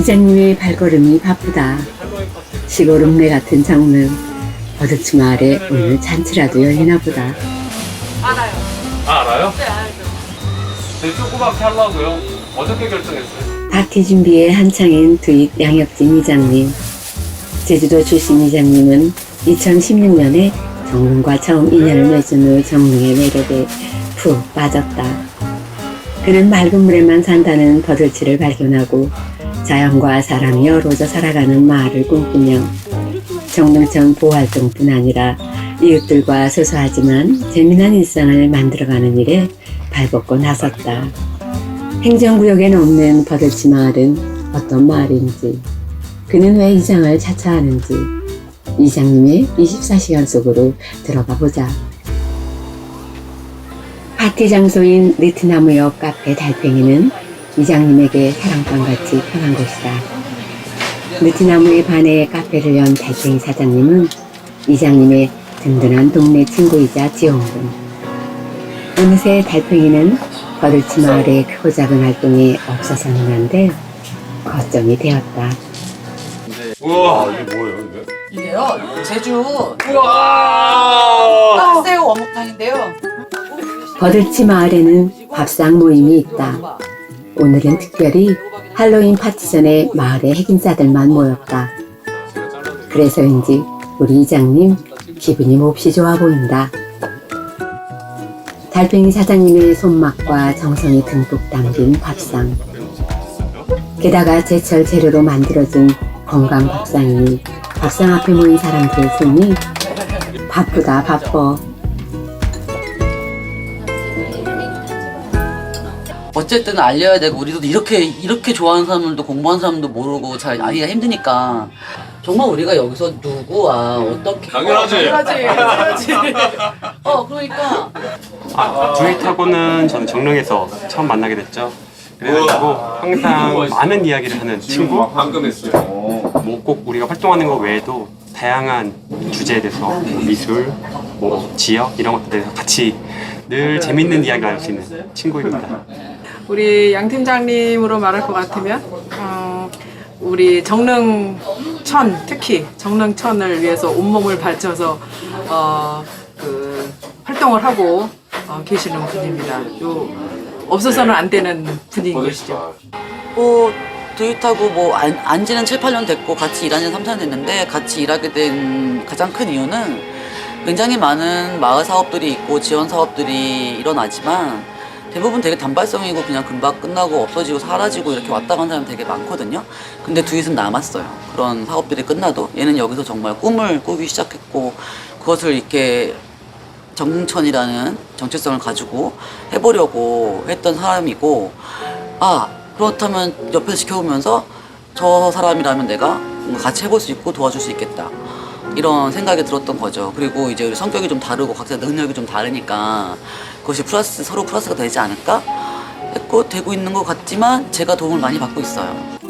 이장님의 발걸음이 바쁘다. 시골 읍내 같은 정릉. 버드치 마을에 오늘 잔치라도 열리나 보다. 알아요. 아, 알아요? 네, 알죠. 제 조그맣게 하려고요. 어저께 결정했어요. 파티 준비에 한창인 두익 양혁진 이장님. 제주도 출신 이장님은 2016년에 정릉과 처음 인연을 맺은 후 정릉의 매력에 푹 빠졌다. 그는 맑은 물에만 산다는 버들치를 발견하고 자연과 사람이 어우러져 살아가는 마을을 꿈꾸며 정릉천 보호활동뿐 아니라 이웃들과 소소하지만 재미난 일상을 만들어가는 일에 발벗고 나섰다. 행정구역엔 없는 버들치 마을은 어떤 마을인지, 그는 왜 이장을 차차하는지, 이장님의 24시간 속으로 들어가 보자. 파티 장소인 느티나무역 카페 달팽이는 이장님에게 사랑방같이 편한 곳이다. 느티나무에 반해 카페를 연 달팽이 사장님은 이장님의 든든한 동네 친구이자 지원군. 어느새 달팽이는 버들치 마을의 크고 작은 활동에 없어서는 한데 거점이 되었다. 우와, 이게 뭐예요, 이게? 이게요, 제주 우와! 딱새우 어묵탕인데요. 버들치 마을에는 밥상 모임이 있다. 오늘은 특별히 할로윈 파티 전에 마을의 핵인사들만 모였다. 그래서인지 우리 이장님 기분이 몹시 좋아 보인다. 달팽이 사장님의 손맛과 정성이 듬뿍 담긴 밥상. 게다가 제철 재료로 만들어진 건강 밥상이니 밥상 앞에 모인 사람들의 손이 바쁘다 바빠. 어쨌든 알려야 되고 우리도 이렇게 이렇게 좋아하는 사람들도 공부하는 사람도 모르고 잘 알기가 힘드니까 정말 우리가 여기서 누구와 어떻게 당연하지. 그러지. 어 그러니까 아, 두잇하고는 저는 정릉에서 처음 만나게 됐죠. 그래가지고 항상 많은 이야기를 하는 친구. 방금 했어요. 뭐 꼭 우리가 활동하는 것 외에도 다양한 주제에 대해서 뭐 미술, 뭐 지역 이런 것들에 대해서 같이 늘 재밌는 이야기 나눌 수 있는 친구입니다. 우리 양 팀장님으로 말할 것 같으면 어, 우리 정릉천 특히 정릉천을 위해서 온몸을 바쳐서 어, 그 활동을 하고 어, 계시는 분입니다. 요 없어서는 안 되는 분인 것이죠. 뭐 두잇하고 뭐 안, 안 지는 7, 8년 됐고 같이 일한 지는 3, 4년 됐는데 같이 일하게 된 가장 큰 이유는 굉장히 많은 마을 사업들이 있고 지원 사업들이 일어나지만 대부분 되게 단발성이고 그냥 금방 끝나고 없어지고 사라지고 이렇게 왔다 간 사람 되게 많거든요. 근데 두잇은 남았어요. 그런 사업들이 끝나도 얘는 여기서 정말 꿈을 꾸기 시작했고 그것을 이렇게 정릉천이라는 정체성을 가지고 해보려고 했던 사람이고 아 그렇다면 옆에서 지켜보면서 저 사람이라면 내가 같이 해볼 수 있고 도와줄 수 있겠다 이런 생각이 들었던 거죠 그리고 이제 성격이 좀 다르고 각자 능력이 좀 다르니까 그것이 플러스 서로 플러스가 되지 않을까 했고 되고 있는 것 같지만 제가 도움을 많이 받고 있어요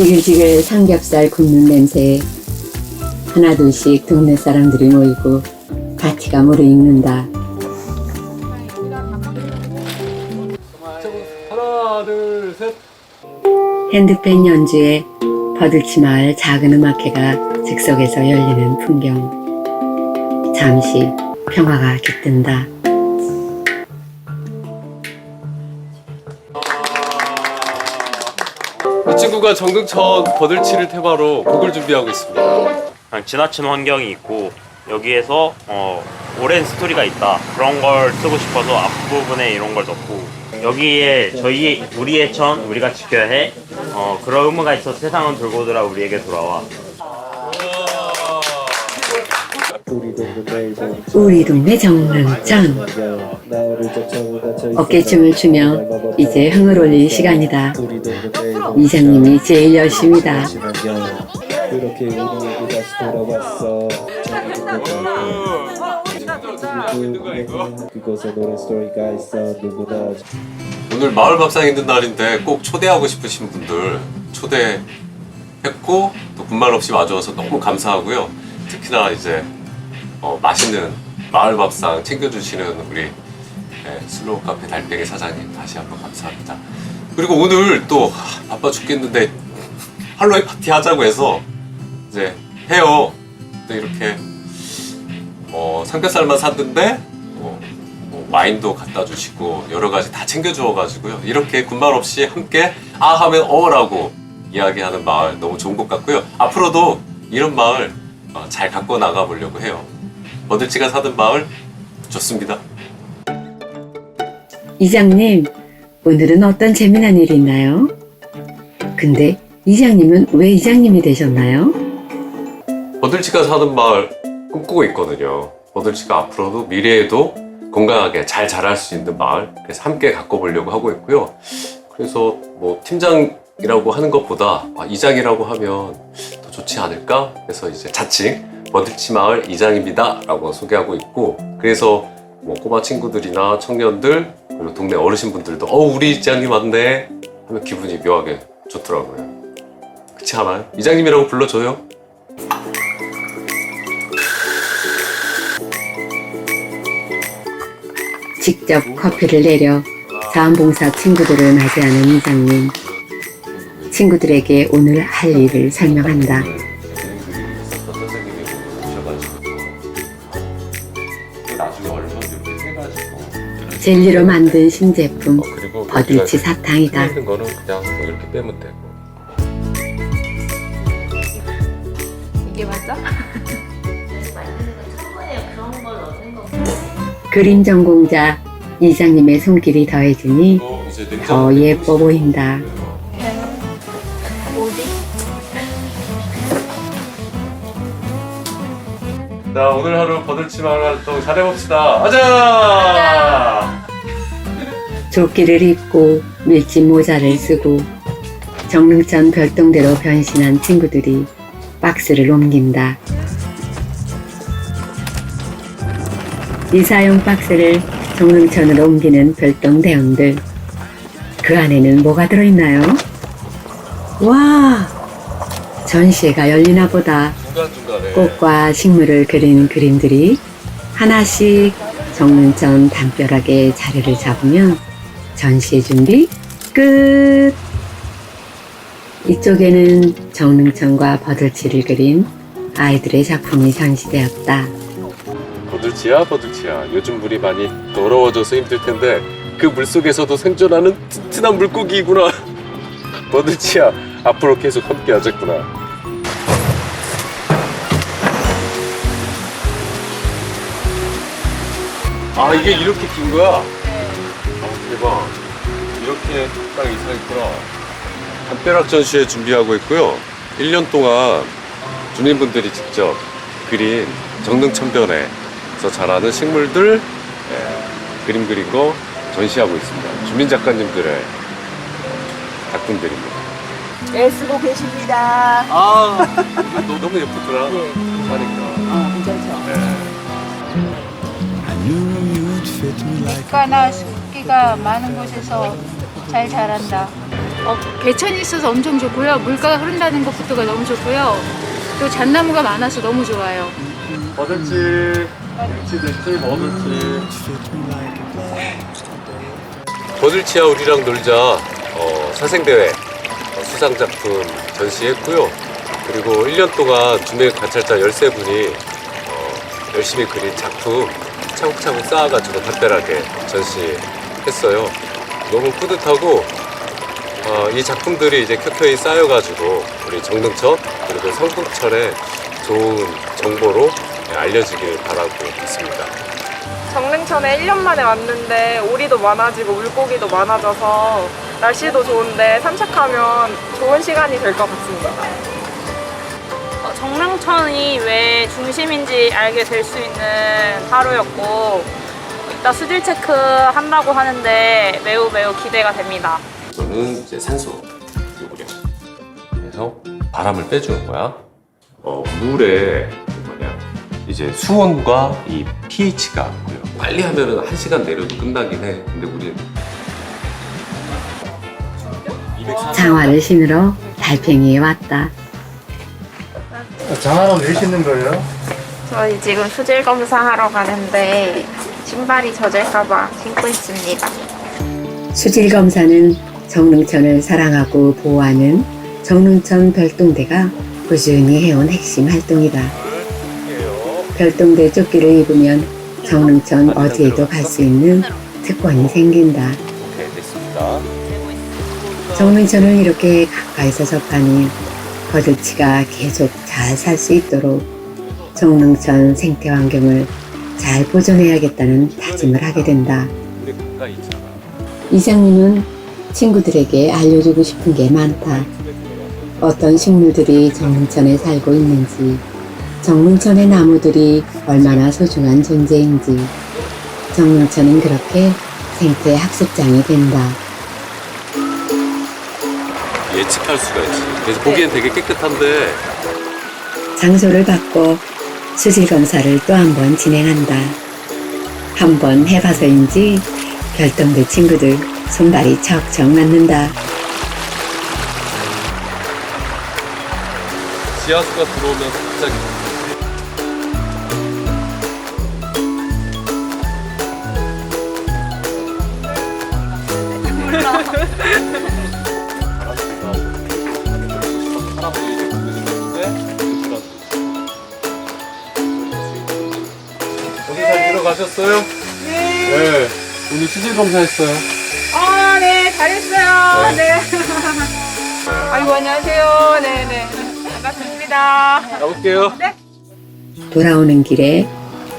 지글지글 삼겹살 굽는 냄새에 하나둘씩 동네 사람들이 모이고 파티가 무르익는다. 하나, 둘, 셋. 핸드펜 연주에 버들치 마을 작은 음악회가 즉석에서 열리는 풍경. 잠시 평화가 깃든다. 이 친구가 정릉천 버들치를 테마로 곡을 준비하고 있습니다. 그냥 지나친 환경이 있고 여기에서 어, 오랜 스토리가 있다 그런 걸 쓰고 싶어서 앞부분에 이런 걸 넣고 여기에 저희 우리의 천 우리가 지켜야 해 어, 그런 의무가 있어 세상은 돌고 돌아 우리에게 돌아와 우리 동네 정릉전. 어깨춤을 추며 이제 흥을 올릴 시간이다. 이장님이 제일 열심이다. 다시 돌아왔어 오늘 마을 밥상 있는 날인데 꼭 초대하고 싶으신 분들 초대 했고 또 군말 없이 와줘서 너무 감사하고요. 특히나 이제 어, 맛있는 마을 밥상 챙겨주시는 우리 네, 슬로우 카페 달팽이 사장님 다시 한번 감사합니다. 그리고 오늘 또 하, 바빠 죽겠는데 할로윈 파티 하자고 해서 이제 해요. 또 이렇게 어, 삼겹살만 샀는데 뭐, 뭐 와인도 갖다 주시고 여러 가지 다 챙겨 주어가지고요. 이렇게 군말 없이 함께 아 하면 어라고 이야기하는 마을 너무 좋은 것 같고요. 앞으로도 이런 마을 어, 잘 갖고 나가 보려고 해요. 버들치가 사는 마을 좋습니다. 이장님, 오늘은 어떤 재미난 일이 있나요? 근데 이장님은 왜 이장님이 되셨나요? 버들치가 사는 마을 꿈꾸고 있거든요. 버들치가 앞으로도 미래에도 건강하게 잘 자랄 수 있는 마을 그래서 함께 갖고 보려고 하고 있고요. 그래서 뭐 팀장이라고 하는 것보다 아, 이장이라고 하면 더 좋지 않을까? 그래서 이제 자칭 버들치 마을 이장입니다라고 소개하고 있고 그래서 뭐 꼬마 친구들이나 청년들 그리고 동네 어르신분들도 어 우리 이장님 왔네 하면 기분이 묘하게 좋더라고요. 그렇지 않아요? 이장님이라고 불러줘요. 직접 커피를 내려 자원봉사 친구들을 맞이하는 이장님. 친구들에게 오늘 할 일을 설명한다. 젤리로 만든 신제품 어, 그리고 버들치 사탕이다. 있는 거는 그냥 뭐 이렇게 빼면 되고 이게 맞아? 그림 전공자 이장님의 손길이 더해지니 또 이제 더 예뻐 보인다. 자 오늘 하루 버들치 마을 활동 잘해봅시다. 가자! 조끼를 입고 밀짚 모자를 쓰고 정릉천 별동대로 변신한 친구들이 박스를 옮긴다. 이사용 박스를 정릉천으로 옮기는 별동 대원들. 그 안에는 뭐가 들어있나요? 와! 전시회가 열리나 보다. 중간중간에 꽃과 식물을 그린 그림들이 하나씩 정문천 담벼락에 자리를 잡으면 전시회 준비 끝! 이쪽에는 정릉천과 버들치를 그린 아이들의 작품이 전시되었다. 버들치야 버들치야. 요즘 물이 많이 더러워져서 힘들 텐데 그 물속에서도 생존하는 튼튼한 물고기이구나. 버들치야 앞으로 계속 함께 하자꾸나. 아 이게 이렇게 긴 거야? 아 대박. 이렇게 딱 이상했구나. 담벼락 전시회 준비하고 있고요. 1년 동안 주민분들이 직접 그린 정릉천변에 서 자라는 식물들 예, 그림 그린 거 전시하고 있습니다 주민 작가님들의 작품들입니다 애쓰고 계십니다. 아 너무 예쁘더라 하니까 아, 괜찮죠? 물가나 습기가 많은 곳에서 잘 자란다. 어, 개천이 있어서 엄청 좋고요. 물가가 흐른다는 것부터가 너무 좋고요. 또 잣나무가 많아서 너무 좋아요. 버들 버들치야 우리랑 놀자. 어, 사생대회 어, 수상작품 전시했고요. 그리고 1년 동안 주민 관찰자 13분이 어, 열심히 그린 작품 차곡차곡 쌓아가지고 담벼락에 전시했어요. 너무 뿌듯하고 어, 이 작품들이 이제 켜켜이 쌓여가지고 우리 정릉천 그리고 성북천에 좋은 정보로 네, 알려지길 바라고 있습니다. 정릉천에 1년 만에 왔는데 오리도 많아지고 물고기도 많아져서 날씨도 좋은데 산책하면 좋은 시간이 될 것 같습니다. 어, 정릉천이 왜 중심인지 알게 될 수 있는 하루였고 이따 수질 체크 한다고 하는데 매우 매우 기대가 됩니다. 이거는 이제 산소 요구량. 그래서 바람을 빼주는 거야. 어, 물에 이제 수온과 이 pH가 빨리 하면은 한 시간 내려도 끝나긴 해. 근데 우리는 장화를 신으러 달팽이에 왔다. 장화는 왜 신는 거예요? 저희 지금 수질 검사하러 가는데 신발이 젖을까봐 신고 있습니다. 수질 검사는 정릉천을 사랑하고 보호하는 정릉천 별동대가 꾸준히 해온 핵심 활동이다. 별동대 조끼를 입으면 정릉천 어디에도 갈 수 있는 특권이 생긴다. 오케이, 됐습니다. 정릉천을 이렇게 가까이서 접하니 거들치가 계속 잘 살 수 있도록 정릉천 생태 환경을 잘 보존해야겠다는 다짐을 하게 된다. 우리 가까이 있잖아. 이장님은 친구들에게 알려주고 싶은 게 많다. 어떤 식물들이 정릉천에 살고 있는지, 정릉천의 나무들이 얼마나 소중한 존재인지, 정릉천은 그렇게 생태 학습장이 된다. 예측할 수가 있지. 그래서 보기엔 되게 깨끗한데 장소를 바꿔 수질 검사를 또 한 번 진행한다. 한 번 해봐서인지 별동대 친구들 손발이 척척 맞는다. 지하수가 들어오면 갑자기 가셨어요? 네. 오늘 수질 검사했어요. 아, 네, 잘했어요. 네. 아이고, 안녕하세요. 네, 네. 반갑습니다. 가볼게요. 돌아오는 길에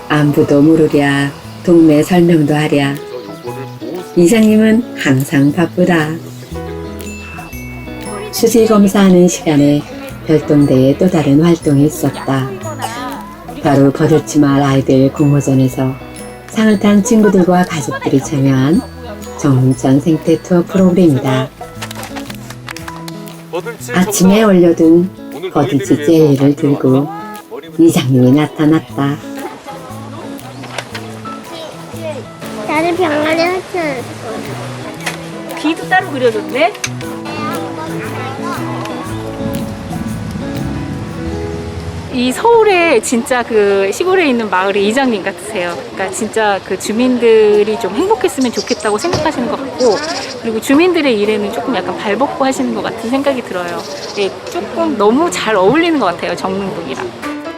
안부도 물으랴, 동네 설명도 하랴. 이장님은 항상 바쁘다. 수질 검사하는 시간에 별동대에 또 다른 활동이 있었다. 바로 거들치 마을 아이들 공모전에서 상을 탄 친구들과 가족들이 참여한 정릉천 생태 투어 프로그램이다. 아침에 올려둔 거들치 젤리를 들고 이장님이 나타났다. 병아리 하트. 귀도 따로 그려줬네. 이 서울에 진짜 그 시골에 있는 마을의 이장님 같으세요. 그러니까 진짜 그 주민들이 좀 행복했으면 좋겠다고 생각하시는 것 같고, 그리고 주민들의 일에는 조금 약간 발벗고 하시는 것 같은 생각이 들어요. 예, 조금 너무 잘 어울리는 것 같아요, 정릉동이랑.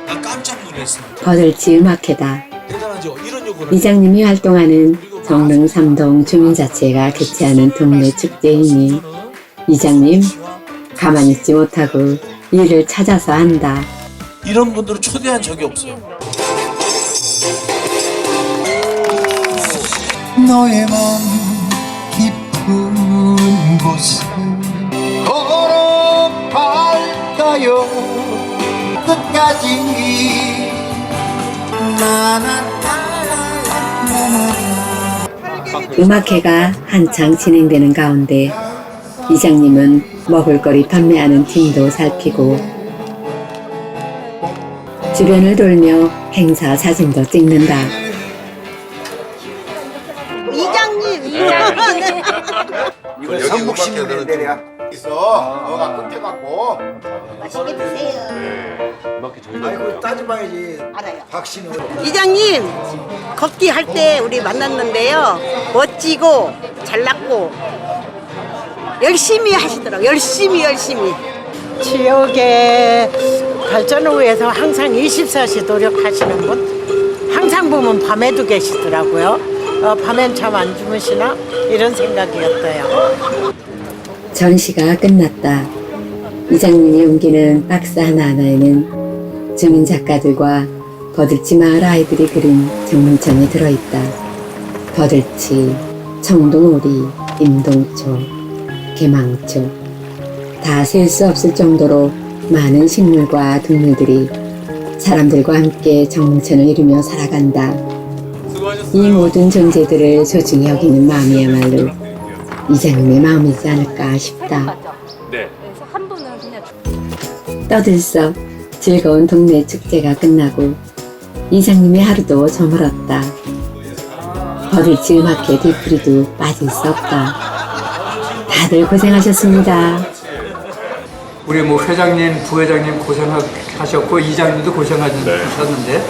나 깜짝 놀랐어. 거들치 음악회다. 대단하죠. 이런 요구를 이장님이 활동하는 정릉 삼동 주민자치회가 개최하는 동네 축제이니 이장님 가만히 있지 못하고 일을 찾아서 한다. 이런 분들을 초대한 적이 없어요. 너의 맘 깊은 곳에 걸어갈까요 끝까지 나나 음악회가 한창 진행되는 가운데 이장님은 먹을거리 판매하는 팀도 살피고 주변을 돌며 행사 사진도 찍는다. 이장님, 이거 성북시민의 내려 있어. 너가 끊겨갖고. 맛있게 드세요 아이고 따져봐야지. 알아요. 박신우 이장님 걷기 할 때 우리 만났는데요. 멋지고 잘났고 열심히 하시더라고요. 열심히 열심히. 지역의 발전을 위해서 항상 24시 노력하시는 분 항상 보면 밤에도 계시더라고요. 어, 밤엔 잠 안 주무시나? 이런 생각이었어요. 전시가 끝났다. 이장님이 옮기는 박스 하나하나에는 주민 작가들과 버들치 마을 아이들이 그린 정문천이 들어있다. 버들치, 청동오리, 임동초, 개망초. 다 셀 수 없을 정도로 많은 식물과 동물들이 사람들과 함께 정문천을 이루며 살아간다. 이 모든 존재들을 소중히 여기는 마음이야말로 이장님의 마음이지 않을까 싶다. 네. 떠들썩 즐거운 동네 축제가 끝나고 이장님의 하루도 저물었다. 버들치 음악회 뒤풀이도 빠질 수 없다. 다들 고생하셨습니다. 우리 뭐 회장님, 부회장님 고생하셨고 이장님도 고생하셨는데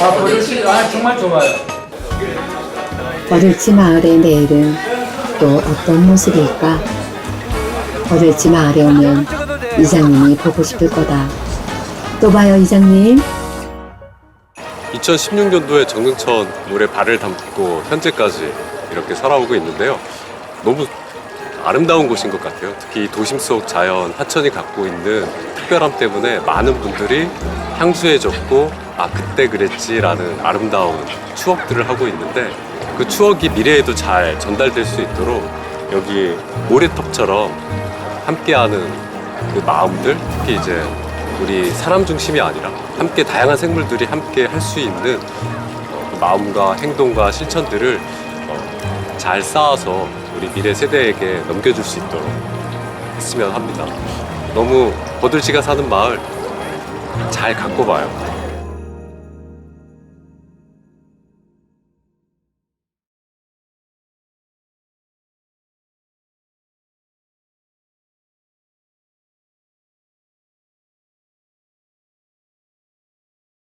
아, 버릇이 아, 정말 좋아요. 어릴지 마을의 내일은 또 어떤 모습일까? 어릴지 마을에 오면 이장님이 보고 싶을 거다. 또 봐요, 이장님. 2016년도에 정릉천 물에 발을 담고 현재까지 이렇게 살아오고 있는데요. 너무 아름다운 곳인 것 같아요. 특히 도심 속 자연, 하천이 갖고 있는 특별함 때문에 많은 분들이 향수해졌고, 아, 그때 그랬지라는 아름다운 추억들을 하고 있는데, 그 추억이 미래에도 잘 전달될 수 있도록 여기 모래톱처럼 함께하는 그 마음들, 특히 이제 우리 사람 중심이 아니라 함께 다양한 생물들이 함께 할 수 있는 어, 그 마음과 행동과 실천들을 어, 잘 쌓아서 우리 미래 세대에게 넘겨줄 수 있도록 했으면 합니다. 너무 버들씨가 사는 마을 잘 갖고 봐요.